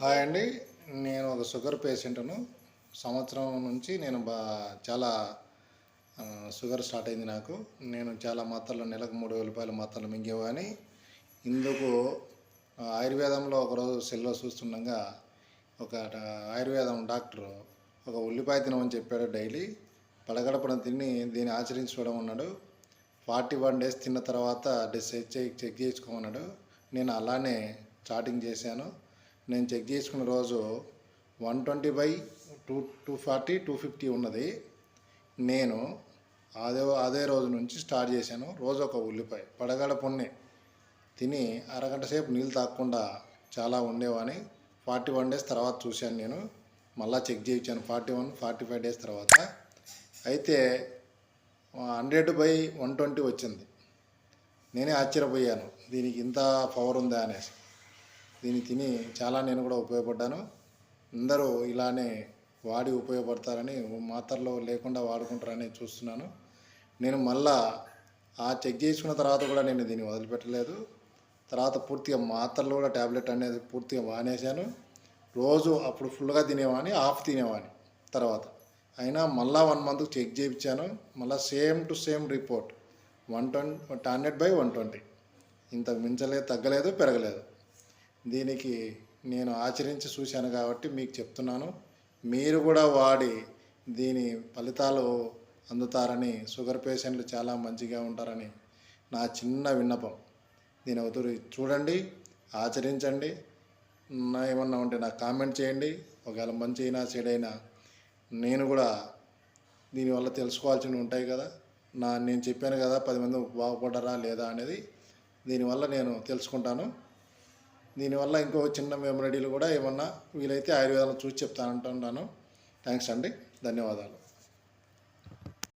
Hi అండి. నేను ఒక షుగర్ పేషెంట్ను. సంవత్సరం నుంచి నేను బా చాలా షుగర్ స్టార్ట్ అయింది నాకు. నేను చాలా మాత్రలు నెలకు మూడు వేల రూపాయల మాత్రలు మింగేవాని ఇందుకు ఆయుర్వేదంలో ఒకరోజు సెల్లో చూస్తుండగా ఒక ఆయుర్వేదం డాక్టర్ ఒక ఉల్లిపాయ తినమని చెప్పాడు డైలీ. పడగడపడం తిని దీన్ని ఆచరించుకోవడం ఉన్నాడు ఫార్టీ వన్ డేస్ తిన్న తర్వాత చెక్ చెక్ చేసుకోమన్నాడు నేను అలానే స్టార్టింగ్ చేశాను. నేను చెక్ చేసుకున్న రోజు one twenty by two two forty to fifty ఉన్నది. నేను అదే అదే రోజు నుంచి స్టార్ట్ చేశాను. రోజు ఒక ఉల్లిపాయ పడగడ పొన్నే తిని అరగంట సేపు నీళ్ళు తాగకుండా చాలా ఉండేవాని. ఫార్టీ వన్ డేస్ తర్వాత చూశాను నేను. మళ్ళీ చెక్ చేయించాను forty one forty five days తర్వాత. అయితే హండ్రెడ్ బై వన్ ట్వంటీ వచ్చింది. నేనే ఆశ్చర్యపోయాను. దీనికి ఇంత పవర్ ఉందా అనేసి. దీన్ని తిని చాలా నేను కూడా ఉపయోగపడ్డాను. అందరూ ఇలానే వాడి ఉపయోగపడతారని మాత్రలో లేకుండా వాడుకుంటారని చూస్తున్నాను. నేను మళ్ళా ఆ చెక్ చేసుకున్న తర్వాత కూడా నేను దీన్ని వదిలిపెట్టలేదు. తర్వాత పూర్తిగా మాత్రలు కూడా ట్యాబ్లెట్ అనేది పూర్తిగా మానేశాను రోజు అప్పుడు ఫుల్గా తినేవాని హాఫ్ తినేవాని తర్వాత. అయినా మళ్ళా వన్ మంత్ చెక్ చేయించాను. మళ్ళీ same to same report. One twenty hundred by one twenty. ఇంత మించలేదు తగ్గలేదు పెరగలేదు. దీనికి నేను ఆచరించి చూశాను కాబట్టి మీకు చెప్తున్నాను. మీరు కూడా వాడి దీని ఫలితాలు అందుతారని షుగర్ పేషెంట్లు చాలా మంచిగా ఉంటారని నా చిన్న విన్నపం. దీని అవుతురు చూడండి ఆచరించండి. నా ఏమన్నా ఉంటే నాకు కామెంట్ చేయండి. ఒకవేళ మంచి అయినా చెడైనా నేను కూడా దీనివల్ల తెలుసుకోవాల్సినవి ఉంటాయి కదా. నా నేను చెప్పాను కదా పది మంది బాగుపడ్డారా లేదా అనేది దీనివల్ల నేను తెలుసుకుంటాను. దీనివల్ల ఇంకో చిన్న మెమరీలు కూడా ఏమన్నా వీలైతే ఆయుర్వేదాలు చూసి చెప్తానంటున్నాను థ్యాంక్స్ అండి. ధన్యవాదాలు.